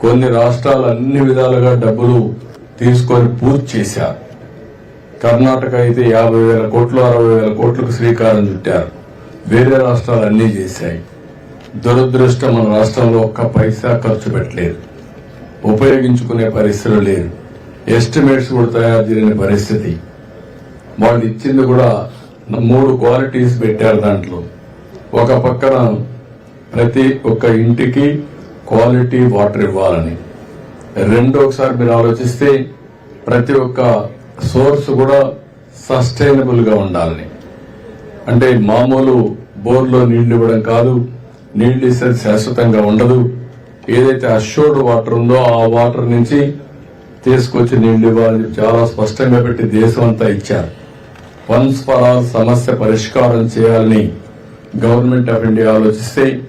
కొన్ని రాష్ట్రాలు అన్ని విధాలుగా డబ్బులు తీసుకొని పూర్తి చేశారు. కర్ణాటక అయితే యాభై వేల కోట్లు అరవై వేల కోట్లకు శ్రీకారం చుట్టారు. వేరే రాష్ట్రాలు అన్నీ చేశాయి. దురదృష్టం మన రాష్ట్రంలో ఒక్క పైసా ఖర్చు పెట్టలేదు. ఉపయోగించుకునే పరిస్థితులు లేదు ఎస్టిమేట్స్ కూడా తయారు చేయని పరిస్థితి. వాళ్ళు ఇచ్చింది కూడా మూడు క్వాలిటీస్ పెట్టారు దాంట్లో. ఒక పక్కన ప్రతి ఒక్క ఇంటికి క్వాలిటీ వాటర్ ఇవ్వాలని. రెండో ఒకసారి మీరు ఆలోచిస్తే ప్రతి ఒక్క సోర్స్ కూడా సస్టైనబుల్గా ఉండాలని. అంటే మామూలు బోర్లో నీళ్ళు ఇవ్వడం కాదు నీళ్ళు ఇస్తే శాశ్వతంగా ఉండదు. ఏదైతే అష్యూర్డ్ వాటర్ ఉందో ఆ వాటర్ నుంచి తీసుకొచ్చి నీళ్ళు ఇవ్వాలని చాలా స్పష్టంగా పెట్టి దేశం అంతా ఇచ్చారు. వన్స్ ఫర్ ఆల్ సమస్య పరిష్కారం చేయాలని గవర్నమెంట్ ఆఫ్ ఇండియా ఆలోచిస్తే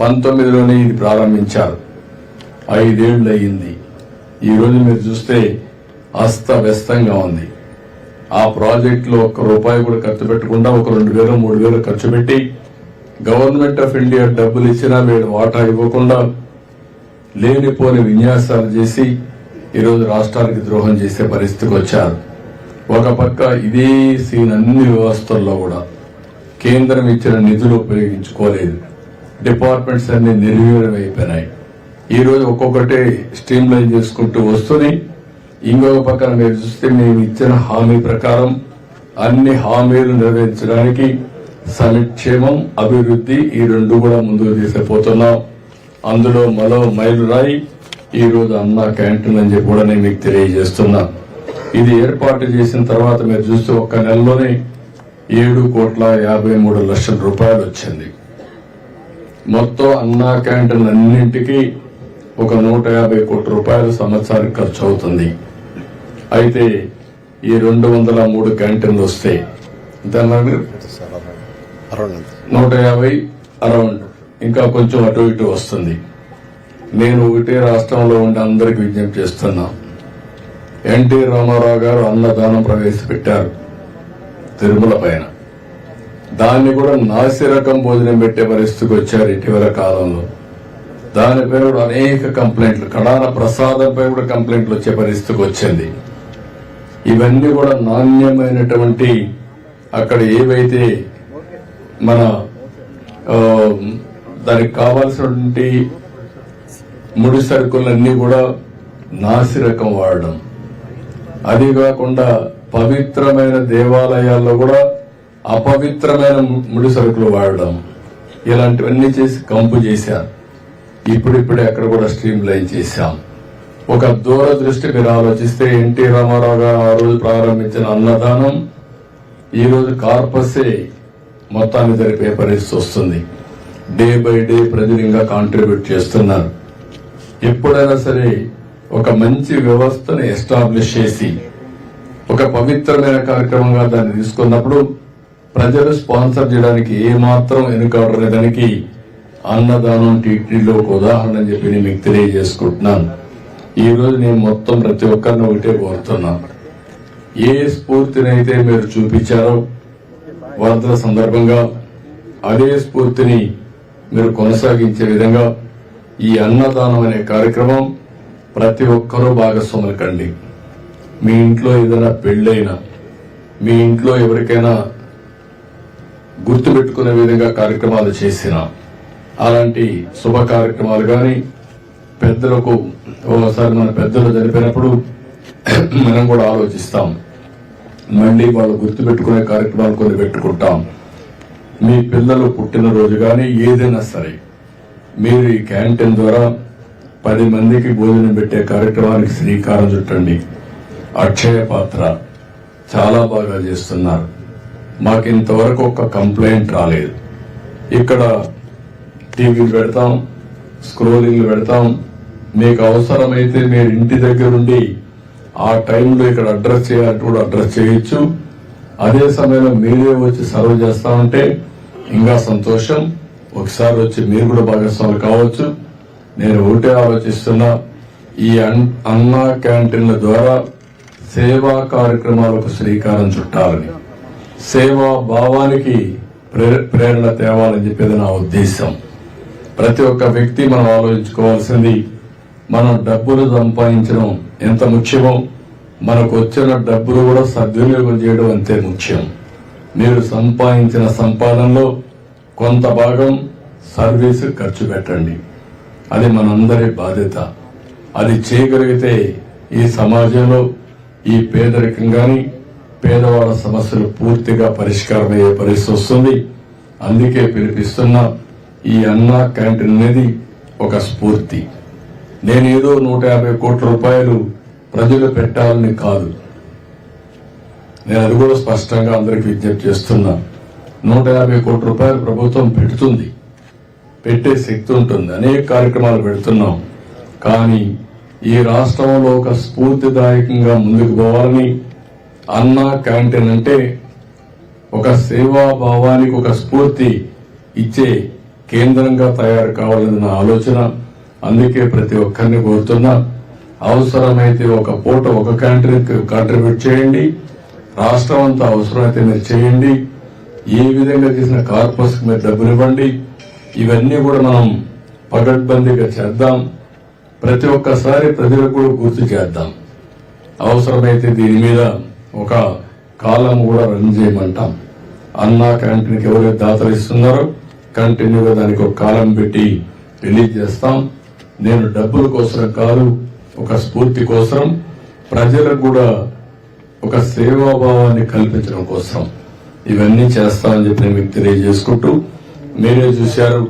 పంతొమ్మిదిలోనే ఇది ప్రారంభించారు. ఐదేళ్ళు అయ్యింది ఈరోజు మీరు చూస్తే అస్తవ్యస్తంగా ఉంది. ఆ ప్రాజెక్టులో ఒక్క రూపాయి కూడా ఖర్చు పెట్టకుండా ఒక రెండు వేలు మూడు వేలు ఖర్చు పెట్టి గవర్నమెంట్ ఆఫ్ ఇండియా డబ్బులు ఇచ్చినా వీడు వాటా ఇవ్వకుండా లేనిపోని విన్యాసాలు చేసి ఈరోజు రాష్ట్రానికి ద్రోహం చేసే పరిస్థితికి వచ్చారు. ఒక పక్క ఇదే సీన్ అన్ని వ్యవస్థల్లో కూడా కేంద్రం ఇచ్చిన నిధులు ఉపయోగించుకోలేదు. డిపార్ట్మెంట్స్ అన్ని నిర్వీర్యం అయిపోయినాయి. ఈ రోజు ఒక్కొక్కటి స్ట్రీమ్ లైన్ చేసుకుంటూ వస్తుంది. ఇంకొక పక్కన మీరు చూస్తే మేము ఇచ్చిన హామీ ప్రకారం అన్ని హామీలు నెరవేర్చడానికి సమిక్షేమం అభివృద్ధి ఈ రెండు కూడా ముందుకు తీసుకుపోతున్నాం. అందులో మరో మైలురాయి ఈ రోజు అన్న క్యాంటీన్ అని చెప్పి కూడా నేను మీకు తెలియజేస్తున్నా. ఇది ఏర్పాటు చేసిన తర్వాత మీరు చూస్తే ఒక్క నెలలోనే ఏడు కోట్ల యాభై మూడు లక్షల రూపాయలు వచ్చింది. మొత్తం అన్నా క్యాంటీన్ అన్నింటికి ఒక నూట యాభై కోట్ల రూపాయలు సంవత్సరానికి ఖర్చు అవుతుంది. అయితే ఈ రెండు వందల మూడు క్యాంటీన్లు వస్తాయి నూట యాభై అరౌండ్. ఇంకా కొంచెం అటు ఇటు వస్తుంది. నేను ఒకటే రాష్ట్రంలో ఉండి అందరికి విజ్ఞప్తి చేస్తున్నా. ఎన్టీ రామారావు గారు అన్నదానం ప్రవేశపెట్టారు. తిరుమల పైన. దాన్ని కూడా నాసిరకం భోజనం పెట్టే పరిస్థితికి వచ్చారు ఇటీవల కాలంలో. దానిపై కూడా అనేక కంప్లైంట్లు కడాన ప్రసాదంపై కూడా కంప్లైంట్లు వచ్చే పరిస్థితికి వచ్చింది. ఇవన్నీ కూడా నాణ్యమైనటువంటి అక్కడ ఏవైతే మన దానికి కావాల్సినటువంటి ముడి సరుకులన్నీ కూడా నాసిరకం వాడడం. అది కాకుండా పవిత్రమైన దేవాలయాల్లో కూడా అపవిత్రమైన ముడి సరుకులు వాడడం ఇలాంటివన్నీ చేసి కంపు చేశారు. ఇప్పుడిప్పుడే అక్కడ కూడా స్ట్రీమ్ లైన్ చేశాం. ఒక దూరదృష్టి మీరు ఆలోచిస్తే ఎన్టీ రామారావు గారు ఆ రోజు ప్రారంభించిన అన్నదానం ఈ రోజు కార్పసే మొత్తాన్ని జరిపే పరిస్థితి వస్తుంది. డే బై డే ప్రజలు ఇంకా కాంట్రిబ్యూట్ చేస్తున్నారు. ఎప్పుడైనా సరే ఒక మంచి వ్యవస్థను ఎస్టాబ్లిష్ చేసి ఒక పవిత్రమైన కార్యక్రమంగా దాన్ని తీసుకున్నప్పుడు ప్రజలు స్పాన్సర్ చేయడానికి ఏమాత్రం మాత్రం వెనుకాడలేదానికి అన్నదానం టీటీడీలో ఒక ఉదాహరణ అని చెప్పి నేను మీకు తెలియజేసుకుంటున్నాను. ఈ రోజు నేను మొత్తం ప్రతి ఒక్కరిని ఒకటే కోరుతున్నాను ఏ స్ఫూర్తినైతే మీరు చూపించారో వరదల సందర్భంగా అదే స్ఫూర్తిని మీరు కొనసాగించే విధంగా ఈ అన్నదానం అనే కార్యక్రమం ప్రతి ఒక్కరూ భాగస్వాములు కండి. మీ ఇంట్లో ఏదైనా పెళ్ళైనా మీ ఇంట్లో ఎవరికైనా గుర్తుపెట్టుకునే విధంగా కార్యక్రమాలు చేసిన అలాంటి శుభ కార్యక్రమాలు కానీ పెద్దలకు ఒకసారి మన పెద్దలు జరిపినప్పుడు మనం కూడా ఆలోచిస్తాం. మళ్ళీ వాళ్ళు గుర్తుపెట్టుకునే కార్యక్రమాలు కొన్ని పెట్టుకుంటాం. మీ పిల్లలు పుట్టినరోజు కానీ ఏదైనా సరే మీరు ఈ క్యాంటీన్ ద్వారా పది మందికి భోజనం పెట్టే కార్యక్రమానికి శ్రీకారం చుట్టండి. అక్షయ పాత్ర చాలా బాగా చేస్తున్నారు. మాకు ఇంతవరకు ఒక కంప్లైంట్ రాలేదు. ఇక్కడ టీవీలు పెడతాం స్క్రోలింగ్లు పెడతాం. మీకు అవసరమైతే మీరు ఇంటి దగ్గర ఉండి ఆ టైంలో ఇక్కడ అడ్రస్ చేయాలంటే కూడా అడ్రస్ చేయొచ్చు. అదే సమయంలో మీరే వచ్చి సర్వ్ చేస్తామంటే ఇంకా సంతోషం. ఒకసారి వచ్చి మీరు కూడా భాగస్వాములు కావచ్చు. నేను ఒకటే ఆలోచిస్తున్నా ఈ అన్- అన్నా క్యాంటీన్ల ద్వారా సేవా కార్యక్రమాలకు శ్రీకారం చుట్టాలని. సేవా భావానికి ప్రే- ప్రేరణ తేవాలని చెప్పేది నా ఉద్దేశం. ప్రతి ఒక్క వ్యక్తి మనం ఆలోచించుకోవాల్సింది మనం డబ్బులు సంపాదించడం ఎంత ముఖ్యమో మనకు వచ్చిన డబ్బులు కూడా సద్వినియోగం చేయడం అంతే ముఖ్యం. మీరు సంపాదించిన సంపాదనలో కొంత భాగం సర్వీస్ ఖర్చు పెట్టండి. అది మనందరి బాధ్యత. అది చేయగలిగితే ఈ సమాజంలో ఈ పేదరికం కానీ పేదవాళ్ళ సమస్యలు పూర్తిగా పరిష్కారం అయ్యే పరిస్థితి వస్తుంది. అందుకే పిలిపిస్తున్నా ఈ అన్నా క్యాంటీన్ అనేది ఒక స్ఫూర్తి. నేను ఏదో నూట యాభై కోట్ల రూపాయలు ప్రజలు పెట్టాలని కాదు. నేను అది కూడా స్పష్టంగా అందరికి విజ్ఞప్తి చేస్తున్నా. నూట యాభై కోట్ల రూపాయలు ప్రభుత్వం పెడుతుంది. పెట్టే శక్తి ఉంటుంది. అనేక కార్యక్రమాలు పెడుతున్నాం. కానీ ఈ రాష్ట్రంలో ఒక స్ఫూర్తిదాయకంగా ముందుకు పోవాలని అన్న క్యాంటీన్ అంటే ఒక సేవాభావానికి ఒక స్ఫూర్తి ఇచ్చే కేంద్రంగా తయారు కావాలని నా ఆలోచన. అందుకే ప్రతి ఒక్కరిని కోరుతున్నా అవసరమైతే ఒక పూట ఒక క్యాంటీన్ కాంట్రిబ్యూట్ చేయండి. రాష్ట్రం అంతా అవసరమైతే మీరు చేయండి. ఏ విధంగా చేసిన కార్పస్ మీరు డబ్బులు ఇవ్వండి ఇవన్నీ కూడా మనం పగడ్బందీగా చేద్దాం. ప్రతి ఒక్కసారి ప్రజలకు కూడా గుర్తు చేద్దాం. అవసరమైతే దీని మీద ఒక కాలం కూడా రన్ చేయమంటాం. అన్న క్యాంటీన్కి ఎవరైతే దాతలు ఇస్తున్నారో కంటిన్యూగా దానికి ఒక కాలం పెట్టి రిలీజ్ చేస్తాం. నేను డబ్బుల కోసం కాదు ఒక స్ఫూర్తి కోసం ప్రజలకు కూడా ఒక సేవాభావాన్ని కల్పించడం కోసం ఇవన్నీ చేస్తామని చెప్పి నేను మీకు తెలియజేసుకుంటూ మీరే చూశారు